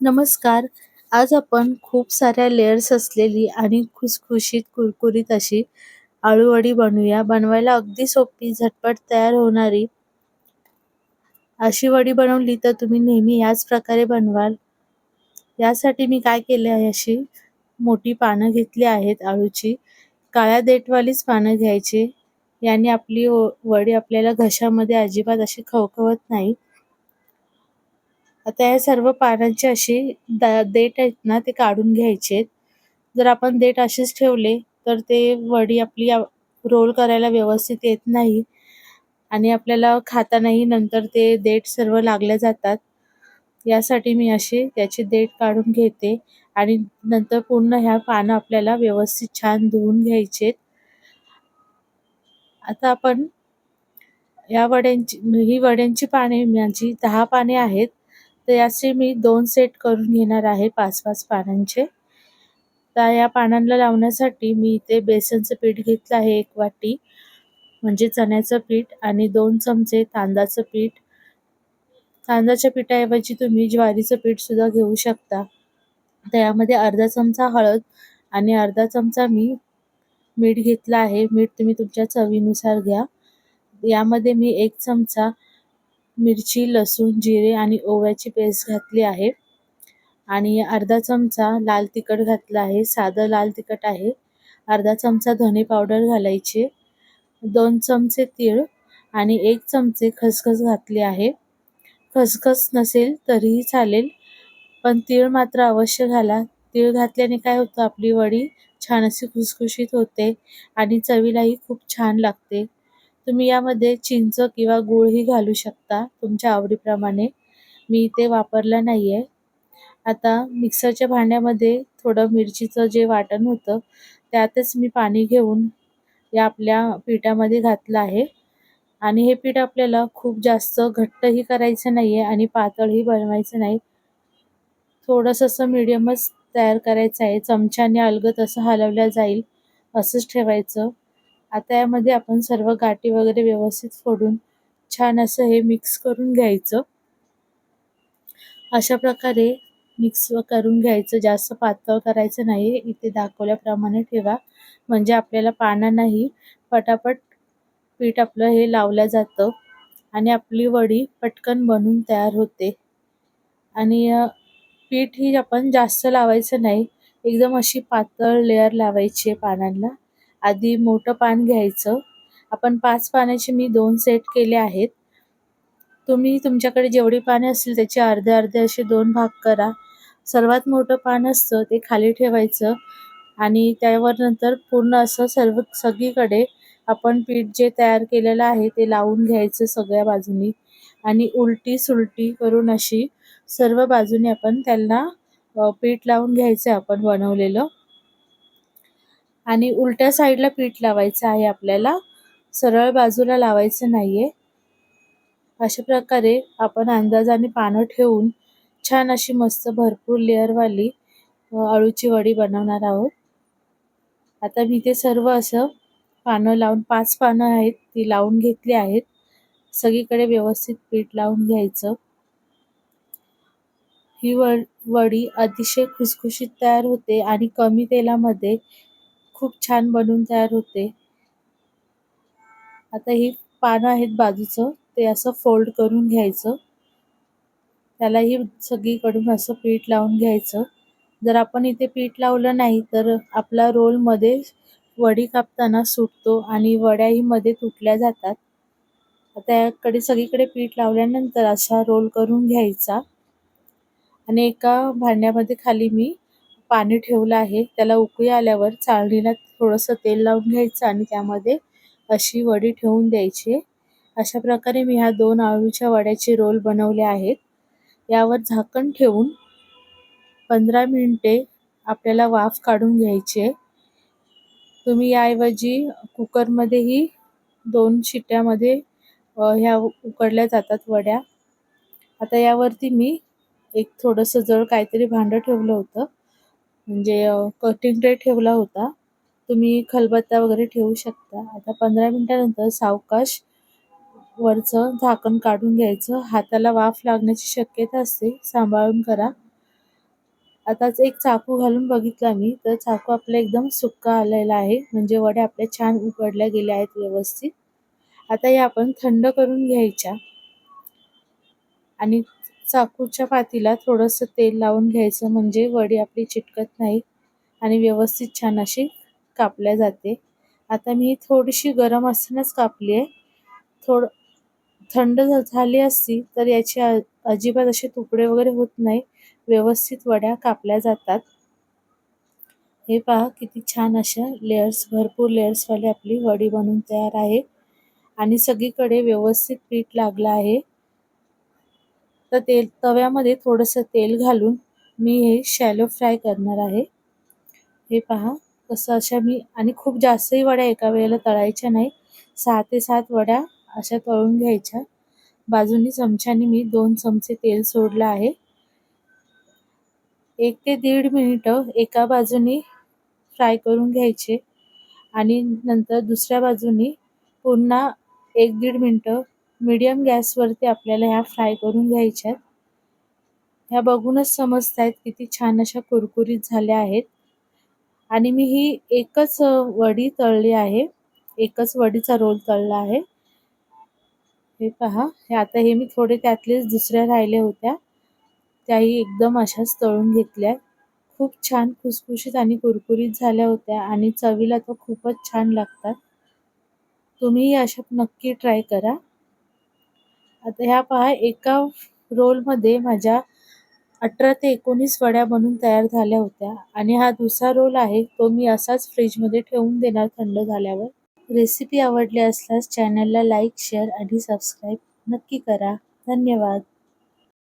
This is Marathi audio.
नमस्कार. आज आपण खूप साऱ्या लेयर्स असलेली आणि खुसखुशीत कुरकुरीत अशी आळूवडी बनवूया. बनवायला अगदी सोपी झटपट तयार होणारी अशी वडी बनवली तर तुम्ही नेहमी याच प्रकारे बनवाल. यासाठी मी काय केले आहे अशी मोठी पानं घेतली आहेत आळूची. काळ्या देठवालीच पानं घ्यायची. याने आपली वडी आपल्याला घशामध्ये अजिबात अशी खवखवत नाही. आता या सर्व पानांचे द देठ आहेत ना ते काढून घ्यायचेत जर आपण देठ असेच ठेवले तर ते वडी आपली रोल करायला व्यवस्थित येत नाही. आणि आपल्याला खातानाही नंतर ते देठ सर्व लागल्या जातात. यासाठी मी असे त्याचे देठ काढून घेते. आणि नंतर पूर्ण ह्या पानं आपल्याला व्यवस्थित छान धुवून घ्यायचेत आता आपण या वड्यांची ही वड्यांची पाने माझी दहा पाने आहेत. तर याचे मी दोन सेट करून घेणार आहे पाच पाच पानांचे. तर या पानांना लावण्यासाठी मी इथे बेसनचं पीठ घेतलं आहे एक वाटी म्हणजे चण्याचं पीठ आणि दोन चमचे तांदळाचं पीठ. तांदळाच्या पिठाऐवजी तुम्ही ज्वारीचं पीठसुद्धा घेऊ शकता. त्यामध्ये अर्धा चमचा हळद आणि अर्धा चमचा मी मीठ घेतलं आहे. मीठ तुम्ही तुमच्या चवीनुसार घ्या. यामध्ये मी एक चमचा मिरची लसूण जिरे आणि ओव्याची पेस्ट घातली आहे. आणि अर्धा चमचा लाल तिखट घातला आहे. साधं लाल तिखट आहे. अर्धा चमचा धने पावडर घालायचे. दोन चमचे तीळ आणि एक चमचे खसखस घातले आहे. खसखस नसेल तरीही चालेल पण तीळ मात्र अवश्य घाला. तीळ घातल्याने काय होतं? आपली वडी छान अशी खुसखुशीत होते आणि चवीलाही खूप छान लागते. तुम्ही यामध्ये चिंच किंवा गूळही घालू शकता तुमच्या आवडीप्रमाणे. मी इथे वापरला नाही आहे आता मिक्सरच्या भांड्यामध्ये थोडं मिरचीचं जे वाटण होतं त्यातच मी पाणी घेऊन या आपल्या पिठामध्ये घातलं आहे. आणि हे पीठ आपल्याला खूप जास्त घट्टही करायचं नाही आहे आणि पातळही बनवायचं नाही. थोडंसं असं मिडियमच तयार करायचं आहे. चमच्याने अलगत असं हलवल्या जाईल असंच ठेवायचं. आता यामध्ये आपण सर्व गाठी वगैरे व्यवस्थित फोडून छान असं हे मिक्स करून घ्यायचं. अशा प्रकारे मिक्स करून घ्यायचं. जास्त पातळ करायचं नाही. इथे दाखवल्याप्रमाणे ठेवा. म्हणजे आपल्याला पानांनाही पटापट पीठ आपलं हे लावलं जातं. आणि आपली वडी पटकन बनून तयार होते. आणि पीठ ही आपण जास्त लावायचं नाही. एकदम अशी पातळ लेअर लावायची आहे पानांना. आधी मोठं पान घ्यायचं. आपण पाच पाण्याचे मी दोन सेट केले आहेत. तुम्ही तुमच्याकडे जेवढी पाने असतील त्याचे अर्धे अर्धे असे दोन भाग करा. सर्वात मोठं पान असतं ते खाली ठेवायचं आणि त्यावर नंतर पूर्ण असं सर्व सगळीकडे आपण पीठ जे तयार केलेलं आहे ते लावून घ्यायचं सगळ्या बाजूनी. आणि उलटी सुलटी करून अशी सर्व बाजूने आपण त्यांना पीठ लावून घ्यायचं आपण बनवलेलं. आणि उलट्या साईडला पीठ लावायचं आहे आपल्याला. सरळ बाजूला लावायचं नाहीये. अशा प्रकारे आपण अंदाजाने पानं ठेवून छान अशी मस्त भरपूर लेअरवाली अळूची वडी बनवणार आहोत. आता मी ते सर्व असं पानं लावून पाच पानं आहेत ती लावून घेतली आहेत. सगळीकडे व्यवस्थित पीठ लावून घ्यायचं. ही वडी अतिशय खुसखुशीत तयार होते आणि कमी तेलामध्ये खूप छान बनून तयार होते. आता ही पानं आहेत बाजूचं ते असं फोल्ड करून घ्यायचं. त्यालाही सगळीकडून असं पीठ लावून घ्यायचं. जर आपण इथे पीठ लावलं नाही तर आपला रोलमध्ये वडी कापताना सुटतो आणि वड्याही मध्ये तुटल्या जातात. त्याकडे सगळीकडे पीठ लावल्यानंतर असा रोल करून घ्यायचा. आणि एका भांड्यामध्ये खाली मी पाणी ठेवलं आहे. त्याला उकळी आल्यावर चाळणीला थोडंसं तेल लावून घ्यायचं आणि त्यामध्ये अशी वडी ठेवून द्यायची. अशा प्रकारे मी ह्या दोन आळूच्या वड्याचे रोल बनवले आहेत. यावर झाकण ठेवून पंधरा मिनिटे आपल्याला वाफ काढून घ्यायचे. तुम्ही याऐवजी कुकरमध्येही दोन शिट्ट्यामध्ये ह्या उकडल्या जातात वड्या. आता यावरती मी एक थोडंसं जळ काहीतरी भांडं ठेवलं होतं. म्हणजे कटिंग ट्रे ठेवला होता. तुम्ही खलबत्ता वगैरे ठेवू शकता. आता पंधरा मिनटानंतर सावकाश वरचं झाकण काढून घ्यायचं. हाताला वाफ लागण्याची शक्यता असते. सांभाळून करा. आताच एक चाकू घालून बघितला मी. तर चाकू आपला एकदम सुक्का आलेला आहे. म्हणजे वड्या आपल्या छान उकडल्या गेल्या आहेत व्यवस्थित. आता या आपण थंड करून घ्यायच्या. आणि चाकूच्या पातीला थोडंसं तेल लावून घ्यायचं म्हणजे वडी आपली चिटकत नाही आणि व्यवस्थित छान अशी कापल्या जाते. आता मी थोडीशी गरम असतानाच कापली आहे. थोडं थंड झाली असती तर याचे अजिबात असे तुकडे वगैरे होत नाही. व्यवस्थित वड्या कापल्या जातात. हे पहा किती छान अशा लेयर्स भरपूर लेयर्सवाली आपली वडी बनून तयार आहे. आणि सगळीकडे व्यवस्थित पीठ लागलं आहे. तर तेल तव्यामध्ये थोडंसं तेल घालून मी हे शॅलो फ्राय करणार आहे. हे पहा कसं अशा मी आणि खूप जास्तही वड्या एका वेळेला तळायच्या नाही सहा ते सात वड्या अशा तळून घ्यायच्या. बाजूनी चमच्याने मी दोन चमचे तेल सोडलं आहे. एक ते दीड मिनिटं एका बाजूनी फ्राय करून घ्यायचे. आणि नंतर दुसऱ्या बाजूनी पुन्हा एक दीड मिनटं मीडियम गॅसवरती आपल्याला ह्या फ्राय करून घ्यायच्यात. ह्या बघूनच समजत आहेत किती छान अशा कुरकुरीत झाल्या आहेत. आणि मी ही एकच वडी तळली आहे. एकच वडीचा रोल तळला आहे. हे पहा हे आता हे मी थोडे त्यातलेच दुसऱ्या राहिल्या होत्या. त्याही एकदम अशाच तळून घेतल्या. खूप छान खुसखुशीत आणि कुरकुरीत झाल्या होत्या आणि चवीला तर खूपच छान लागतात. तुम्हीही अशा नक्की ट्राय करा. आता ह्या पहा एका रोलमध्ये माझ्या अठरा ते एकोणीस वड्या बनून तयार झाल्या होत्या. आणि हा दुसरा रोल आहे तो मी असाच फ्रीजमध्ये ठेवून देणार थंड झाल्यावर. रेसिपी आवडली असल्यास चॅनलला लाईक शेअर आणि सबस्क्राईब नक्की करा. धन्यवाद.